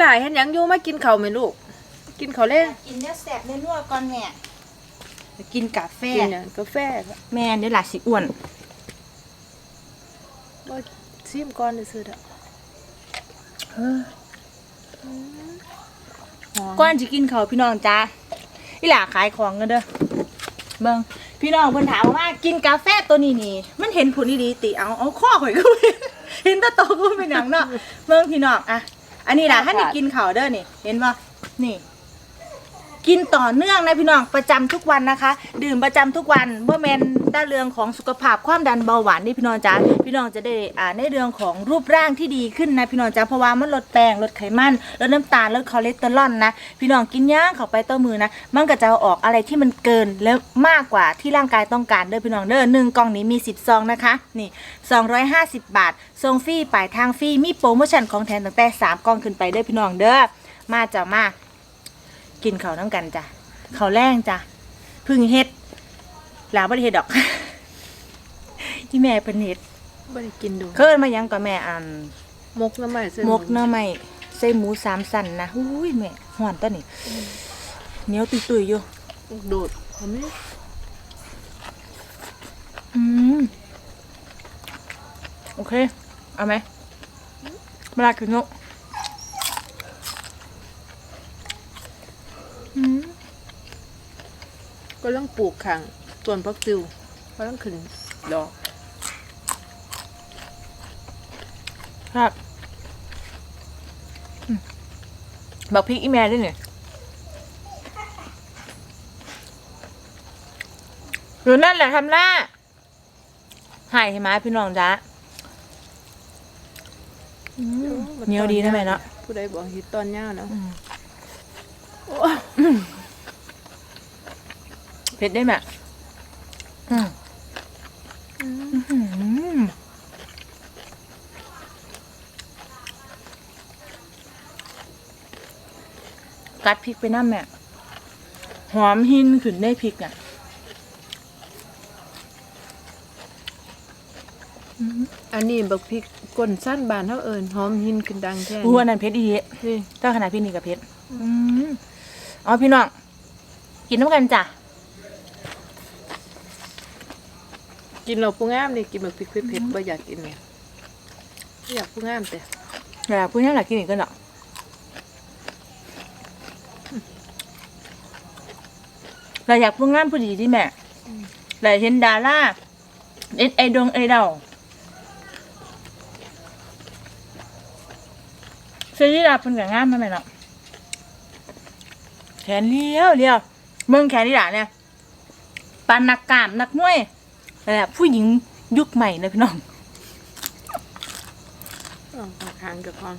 หลายเห็นหยังอยู่มากินข้าวไหมลูก กินข้าวเล่นกินเนื้อแสบเนื้อนัวก่อนแม่ไปกินกาแฟ กินหยังกาแฟก็แม่เดี๋ยวหลาสิอ้วน บ่ซิมก่อนซื่อๆเด้อหอมก่อนจะกินเขาวพี่น้องจ้าอีหล่าขายของกันเด้อเบิ่งพี่น้องเพิ่นถามว่ากินกาแฟตัวนี้นี่ มันเห็นผลดีๆติเอาเอาข้อข่อยก็ไม่เห็นแตะโตก็เป็นหยังเนาะเบิ่งพี่น้องอะ อันนี้ล่ะถ้านี่กินข้าวเด้อนี่ เห็นบ่นี่ กินต่อเนื่องนะพี่น้องประจำทุกวันนะคะ ดื่มประจำทุกวันเมื่อแมน ด้านเรื่องของสุขภาพความดันเบาหวานนี่พี่น้องจ้าพี่น้องจะได้อ่าในเรื่องของรูปร่างที่ดีขึ้นนะพี่น้องจ้าเพราะว่ามันลดแป้งลดไขมันลดน้ำตาลลดคอเลสเตอรอลนะพี่น้องกินย่างเข้าไปต่อมือนะมันก็จะเอาออกอะไรที่มันเกินแล้วมากกว่าที่ร่างกายต้องการเด้อพี่น้องเด้อหนึ่งกล่องนี้มีสิบซองนะคะนี่250 บาทส่งฟรีปลายทางฟรีมีโปรโมชั่นของแถมตั้งแต่สามกล่องขึ้นไปเด้อพี่น้องเด้อมาจ้ามากินข้าวน้ำกันจ้ะข้าวแรงจ้ะพึ่งเฮ็ด หลาบ่ได้เฮ็ดดอก ที่แม่เป็นเฮ็ดบ่ได้กินดูเคินมายังกับแม่อันมกน้ำมันซื่อมกหน้ำไม้ใส่หมูสามสันนะอุ้ยแม่ห่อนตัวนี้เหนียวตุยๆอยู่โดดทำไมอืมโอเค เอาไหมเวลากินนุอืม ก็ต้องปลูกขัง ต้นพักติวก็ต้องขึ้นดอกครับบอกพริกอีแม่ด้วยเนี่ยหรือนั่นแหละทำหน้าหายใช่ไหมพี่น้องจ๊ะอืมเหนียวดีนะแม่เนาะผู้ใดบอกฮิตตอนย่าเนาะเผ็ดได้ไหม อืมอื้อหือกัดพริกไปน้ำแม่หอมหินขึ้นได้พริกอะอันนี้บักพริกก้นสั้นบานเท่าเอิญหอมหินขึ้นดังแท้อู้อันนั้นเผ็ดอีกนี่เจ้าขนาดพี่นี่กับเผ็ดอืมอ๋อพี่น้องกินน้ำกันจ้ะ กินเราผู้งามนี่กินบักพริกเผ็ดๆบ่อยากกินเนี่ยอยากผู้งามแต่เวลาพูดนี่หลักกินอีกก็เนาะเราอยากพูดงานผู้ดีที่แม่เราเห็นดาราเอ็ดไอดงไอเดาเสื้อที่ดาเพิ่นกับงามมาแม่เนาะแขนเลี้ยวเลี้ยวเมืองแขนที่ดาเนี่ยปานนักกล้ามนักมวย แบบผู้หญิงยุคใหม่นะพี่น้องอ๋อผักหางกับพอง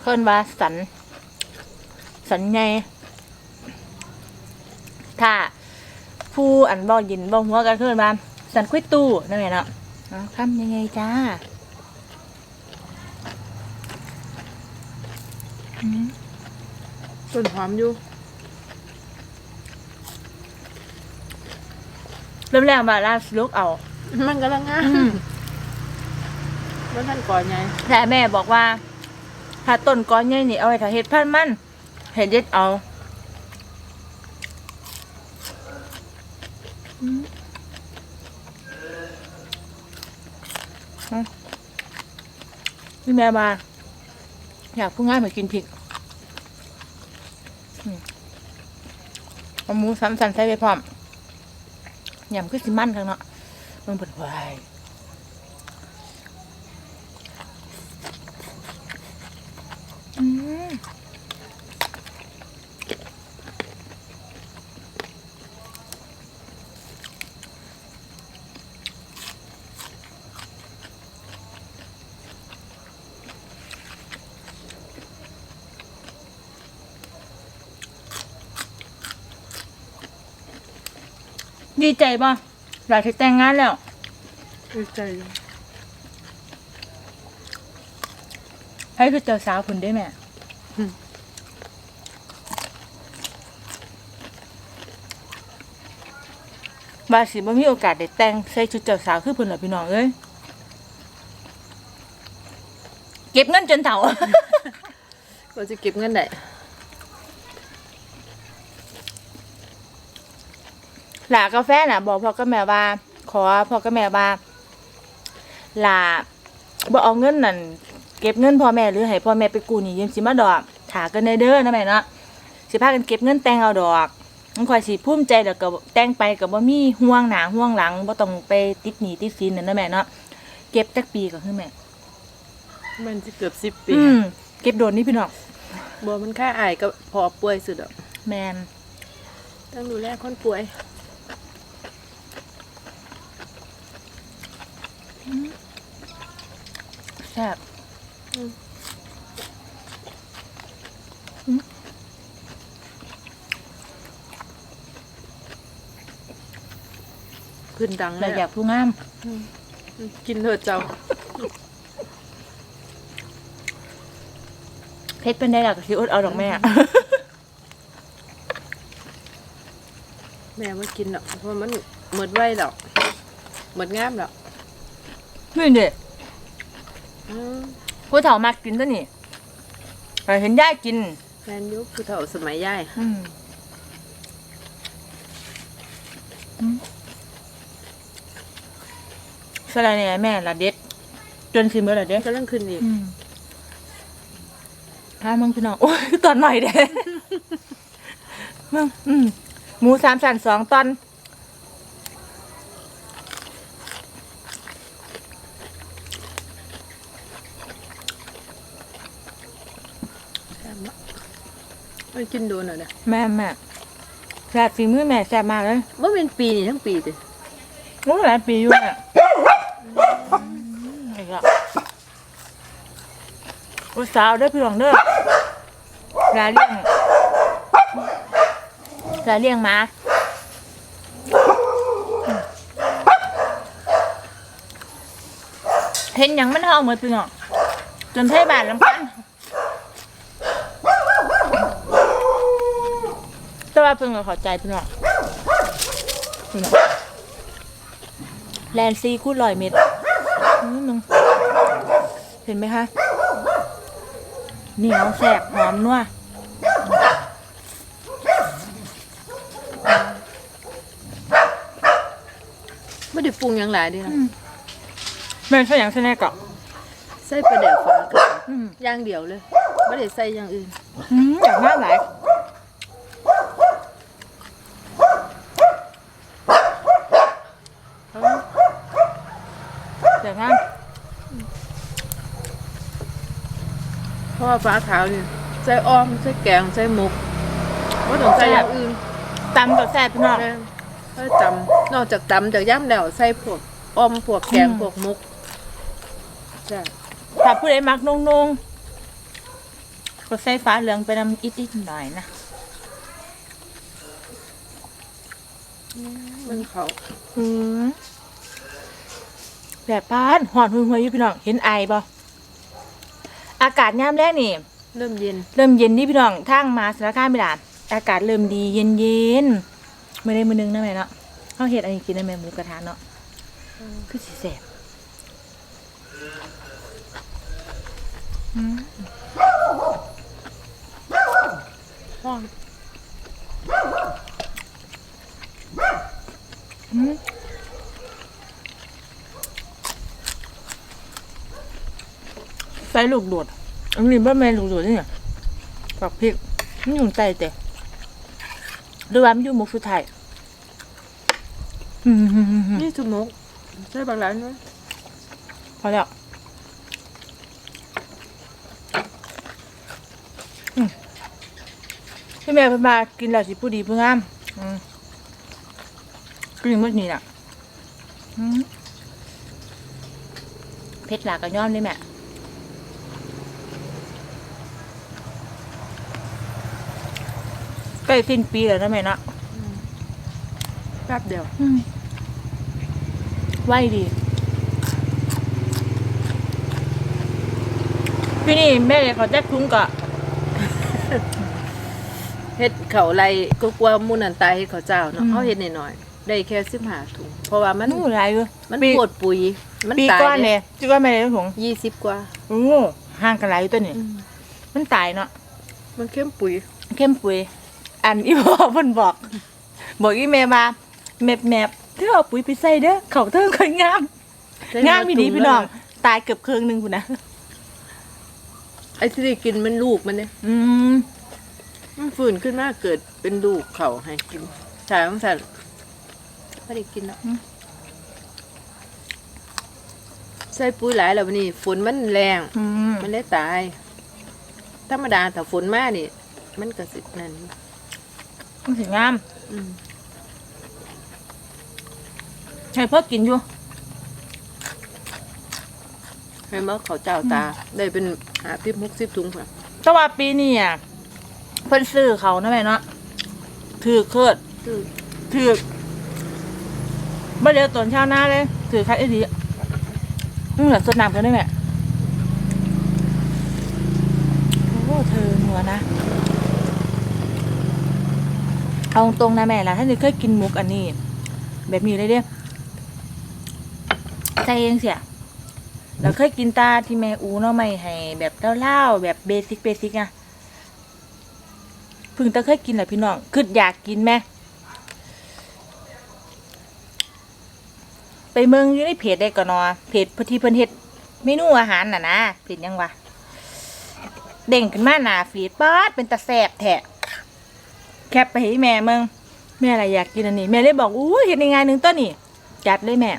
เพิ่นว่าสัน สันไงถ้าผู้อันบอกยินบอกหัวกันเพิ่นว่าสันคุยตู้นั่นแหละเนาะเอาทำยังไงจ้าอืมต้นหอมอยู่ ริ่มแรกมาลาสลุกเอามันกำลังงามอืมมันท่านก่อนไงแต่แม่บอกว่าถ้าต้นก้อนใหญ่นี่เอาไว้ถ้าเห็ดพันธุ์มันเห็ดเด็ดเอาอืมเอาพี่แม่มาอยากพูดง่ายเหมือนกินพริกอืมเอาหมูสามสันใส่ไปพร้อม ยำคือสิมันข้างเนาะมันเปิดไว ดีใจป่ะหลานที่แต่งงานแล้ว ดีใจอยู่ให้คือเจ้าสาวคุณได้แม่ บาสิบ่มีโอกาสได้แต่งใส่ชุดเจ้าสาวคือเพิ่นล่ะพี่น้องเอ้ย เก็บเงินจนเฒ่า ก็จะเก็บเงินได้ หลากาแฟน่ะ บอกพ่อกับแม่ว่า ขอพ่อกับแม่ว่าหลาบ่เอาเงินนั่นเก็บเงินพ่อแม่หรือให้พ่อแม่ไปกู้หนี้ยืมสิมาดอกถากันได้เด้อนะแม่เนาะสิพากันเก็บเงินแต่งเอาดอกมันค่อยสิภูมิใจแล้วก็แต่งไปก็บ่มีห่วงหน้าห่วงหลังบ่ต้องไปติดหนี้ติดสินนั่นนะแม่เนาะเก็บจักปีก็คือแม่มันจะเกือบสิบปีอืมเก็บโดนนี่พี่น้องบัวมันค่าอายก็พอป่วยสุดอะแมนต้องดูแลคนป่วย แซ่บพื้นดังเลเรายอยากผู้งาม กินเถอะเจ้า เพชรเป็นได้หลักสิอดเอาดอกแม่ แม่ไม่กินหรอกเพราะมันหมดไว้หรอกหมดงามหรอก นี่เด็อืมผู้เฒ่ามากกินตัวนี่ไปเห็นย่ากินแมนยุคผู้เฒ่าสมัยย่ายอืมอืมสไลด์เนี่ยแม่ละเด็ด จนสิเมื่อละเด็ดกำลังขึ้นอีกอืมถ้ามึงพี่น้องโอ้ยตอนหน่อยเด้มึงอืมหมูสามสันสองตอน มันกินโดนหน่อยนะแม่แม่แซ่บฝีมือแม่แซ่บมากเลยว่าเป็นปีนี่ทั้งปีเลยโอ้หลายปีอยู่เนี่ยอีกแล้วโอ้สาวเด้อพี่น้องเด้อลาเลี้ยงลาเลี้ยงหมา เห็นหยังมันเฮาเหมือนพี่น้องจนไทยบ้านลำพันแต่ ว่าเพิ่งก็เข้าใจพี่น้องพี่น้องแลนซีคูดลอยเม็ดอืมมึงเห็นไหมคะเหนียวแสบหอมนัวไม่ได้ปรุงหยังหลายเดีนะแม่นใช่อย่างใช่แน่กะใส่ปลาแดกฟ้ากับอืมอย่างเดียวเลยไม่ได้ใส่อย่างอื่นอืมอยากมากหลายอยากมาก เพ ราะว่าฟ้าขาวนี่ใส่อ้อมใส่แกงใส่หมกว่าต้องใส่อย่างอื่นตำกับแซ่บพี่น้องแม่ใส่ตำนอกจากตำจากย่ำแล้วใส่พวกอ้อมพวกแกงอืมพวกหมกจ้ะถ้าผู้ใดมักนงๆก็ใส่ฟ้าเหลืองไปนำอิดๆหน่อยนะมันเขาอืมแบบป้านหอนหุยหวยๆอยู่พี่น้องเห็นไอบ่ อากาศยามแรกนี่ เริ่มเย็น เริ่มเย็นนี่พี่น้องทางมาสารคามไม่ดานอากาศเริ่มดีเย็นเย็นๆไม่ได้มือนึงนะแม่เนาะเขาเห็ดอันนี้กินได้แม่หมูกระทะเนาะคือสิแสบอืมห้อง อืมใส่ลูกโดดอันนี้บ้าแม่นลูกโดดนี่เนี่ยปักพริกมันอยู่ใต้แต่หรือว่ามันอยู่หมุกสุดท้ายอืมนี่สมกใส่บางร้านด้วยพอแล้วอืมพี่แม่เพิ่นมากินแล้วสิผู้ดีผู้งามอืมกินหมดนี่ล่ะอืมเพชรหลากก็ย้อมเลยแม่ใก ล้สิ้นปีแล้วนะแม่เนาะแป๊บเดียวอืมไหวดี พี่นี่แม่เลยเขาแจ็คทุ้งกะเฮ็ดเขาไรก็กลัวหมูนันตายเฮ็ดเขาวเจ้าเนาะอืมเขาเฮ็ดน้อยๆได้แค่สิบห้าถุง เพราะว่ามันนู่นไรอยู่มันปีปวดปุ๋ย มันปีตายก้อนเนี่ยจีก้อนแม่เลยถุงยี่สิบกว่า โอ้ห่างกันหลายอยู่ตัวนี่อืมมันตายเนาะมันเข้มปุ๋ย เข้มปุ๋ย อันอีพ่อเพิ่นบอก บอกอีแม่มาแมบแมบเธอเอาปุ๋ยไปใส่เด้อเขาเธอค่อยงามงามมีดีพี่น้องตายเกือบครึ่งหนึงพุ่นนะไอ้ที่ได้กินมันลูกมันเนี่ยอืมมันฝืนขึ้นมาเกิดเป็นลูกเขาให้กินชายของสัตว์ไม่ได้กินแล้วใส่ปุ๋ยหลายแล้ววันนี้ฝนมันแรง อืม มันได้ตาย ธรรมดาถ้าฝนมานี่ มันก็สินั่น มันถึงงามอืมใช่พ่อกินอยู่ให้มาเขาเจ้าตา ได้เป็นหาพิบมุกสิบถุงค่ะแต่ว่าปีนี้อะเพิ่นซื้อเขานะแม่เนาะถือเคิดคือ ถือบ่เดียวตอนเช้าหน้าเลยถือคัดไอ้ดีอืมเหลือสดน้ำกันได้ไหมโอ้เธอหัวนะ เอาตรงๆนะแม่ล่ะถ้าเธอเคยกินหมุกอันนี้ แบบนี้เลยเด้ใจเองเสียเราเคยกินตาที่แม่อูเนาะไม่ให้ แบบเล่าๆแบบเบสิกเบสิกอะพึ่งตะเคยกินแหละพี่น้องคืออยากกินไหมไปเมืองอยู่ในเพจได้ก่อนเนาะเพจพทีเพิ่นเฮ็ดเมนูอาหารน่ะนะเพจยังวะเด้งขึ้นมาหนาฟีดป๊าดเป็นตาแสบแท้ แคปไปให้แม่เมืองแม่อะไรอยากกินอันนี้แม่เลยบอกอู้เฮ็ดยังไงหนึงต้นนี่จัดเลยแม่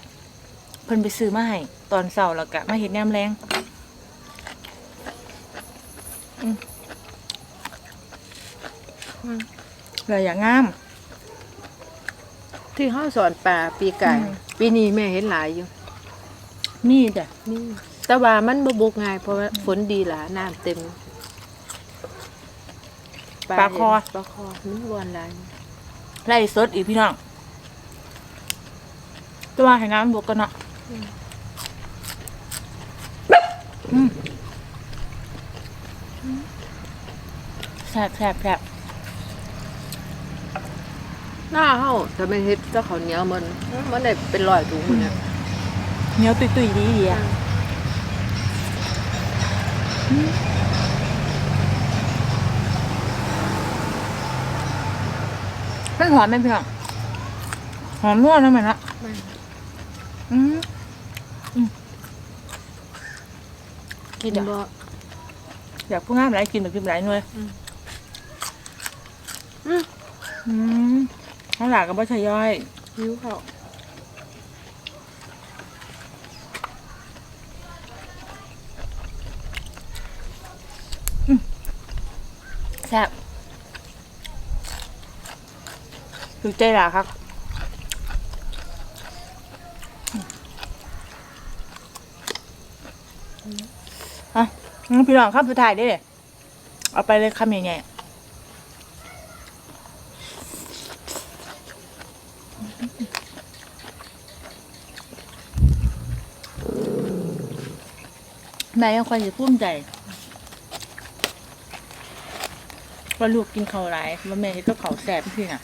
เพิ่นไปซื้อมาให้ตอนเช้าแล้วก็มาเฮ็ดยามแรงอืมอืมเลยอย่างงาม ที่ห้าสอนป่าปีไก่อืม ปีนี้แม่เห็นหลายอยู่นี่จ้ะนี่แต่ว่ามันบ่บุกง่ายเพราะว่าฝนดีหลาน้ำเต็ม ปลาคอ ปลาคอมันวนหลายไล่สดอีกพี่น้องตัวให้น้ำบวกกันเนาะอืมแซ่บแซ่บแซ่บหน้าเฮาถ้าไม่เฮ็ดก็ข้าวเหนียวมัน มันได้เป็นร้อยถุงหมดเนี่ยเหนียวตุยตุยๆดีดีอะ มันหอมไหมพี่น้องหอมนวดนะแม่นะไม่อืมอืมกินบ่อยากพูดง่ายหลายกินแบบกินหลายหน่วยอืมอืมข้างหลังก็บ่ใช่ย่อยหิวข้าวแซ่บ ถูกใจหล่ะครับอะพี่น้องครับสุดท้ายเด้เอาไปเลยคำใหญ่ๆแม่ยังคอยจะภูมิใจว่าลูกกินเขาวหลายว่าแม่เฮ็ดก็เขาแสบพี่น่ะ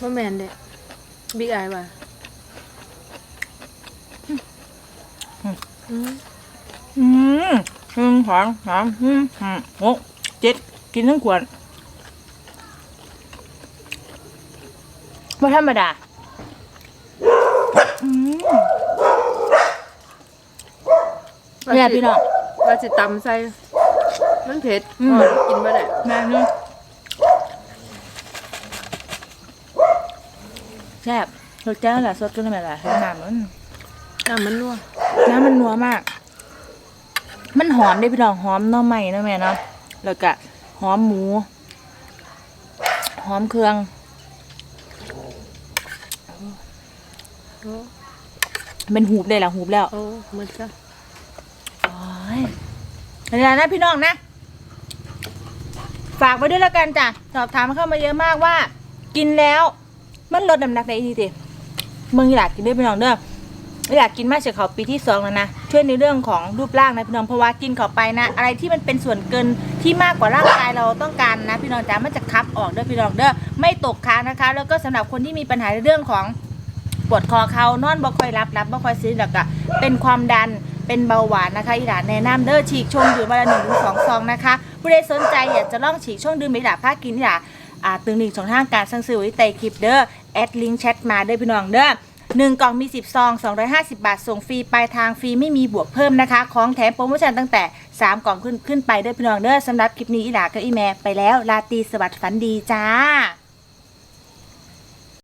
บ่แม่นเด้บิ๊กอายว่าอืมอืมหนึ่งสองสามอืมห้าหกเจ็ดกินทั้งขวดว่าธรรมดาอืมเนี่ยพี่น้องว่าสิตำใส่มันเผ็ดอืมอ๋อกินบ่ได้แม่นึง แซ่บรสจ้าแหละสดจนไม่ละให้น้ำมันน้ำมันนัวน้ำมันนัวมาก มันหอมได้พี่น้องหอมหน่อไม้เนาะแม่เนาะแล้วก็หอมหมู หอมเครื่องโอ้เป็นหูบได้ละหูบแล้วโอ้มันซะโอ้ยเดี๋ยวนะพี่น้องนะ ฝากไว้ด้วยแล้วกันจ้ะ สอบถามเข้ามาเยอะมากว่า กินแล้ว มันลดน้ำหนักได้ดีติเมืองหลักกินได้พี่น้องเด้ออยากกินมากเสียเขาปีที่สองแล้วนะช่วยในเรื่องของรูปร่างนะพี่น้องเพราะว่ากินเข้าไปนะ อะไรที่มันเป็นส่วนเกินที่มากกว่าร่างกายเราต้องการนะพี่น้องจ๋ามันจะคับออกเด้อพี่น้องเด้อไม่ตกค้างนะคะ แล้วก็สำหรับคนที่มีปัญหาในเรื่องของปวดคอเขานอนบ่ค่อยรับรับบ่ค่อยซื้อแล้วก็เป็นความดันเป็นเบาหวานนะคะอีหลานแนะนำเด้อฉีกชงดื่มวันละหนึ่งถึงสองซองนะคะผู้ใดสนใจอยากจะลองฉีกชงดื่มอีหลาผ้ากินอีหลาตึงหนึ่งสองทางการสั่งซื้อไว้ใต้คลิปเด้อ แอดลิงก์แชทมาเด้อพี่น้องเด้อหนึ่งกล่องมี10ซอง250 บาท ส่งฟรีปลายทางฟรีไม่มีบวกเพิ่มนะคะ ของแถมโปรโมชั่นตั้งแต่ 3 กล่องขึ้นขึ้นไปเด้อพี่น้องเด้อสำหรับคลิปนี้อีหลากับอีแม่ไปแล้วลาตีสวัสดิ์ฝันดีจ้า